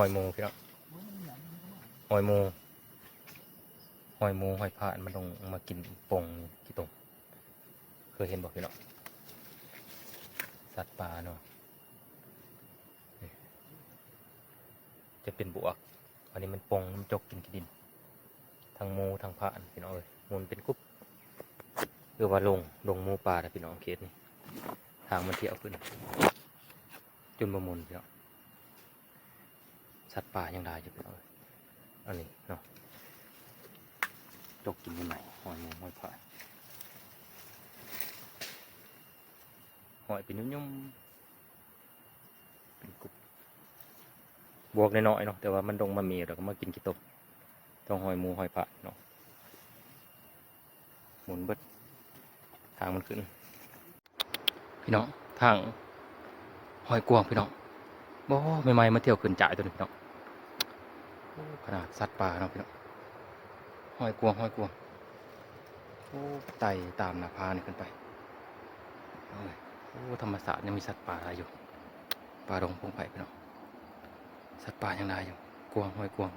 อยหมูพี่น้องหอยหมูหอยหมูหอยพานมันต้องมากินปงกี่ตรงเคยเห็นบอกพี่น้องสัตว์ป่าเนาะจะเป็นบวก อันนี้มันปงมันจกกินขี้ดิน ทางหมูทางพานพี่น้องเลยหมูมันเป็นกรุ๊ปหรือว่าลงลงหมูป่าแต่พี่น้องเขตนี่ทางมันเที่ยวขึ้น จนบมุนพี่น้องสัตว์ป่ายังได้อยู่พี่น้องเอ้ยอันนี้เนาะจกกินยังไงหอยมูหอยพานหอยเป็นยุ่มๆเป็นกรุ๊ปบวกน้อยๆเนาะแต่ว่ามันลงมามีแล้วก็มากินกี่ตบต้องหอยมูหอยผาดเนาะหมุนเบิดทางมันขึ้น พี่น้องทาง หอยกวางพี่น้องบ่ใหม่ๆมาเที่ยวขึ้นจ่ายตัวนี้พี่น้องขนาดสัตว์ป่าเนาะพี่น้องหอยกวางหอยกวางโอ้ไต่ตามหน้าผานี่ขึ้นไปโอ้ธรรมศาสตร์ยังมีสัตว์ป่าอะไรอยู่ป่าดงพงไผ่พี่น้องสัตว์ป่ายังได้อยู่กวางห้อยกวาง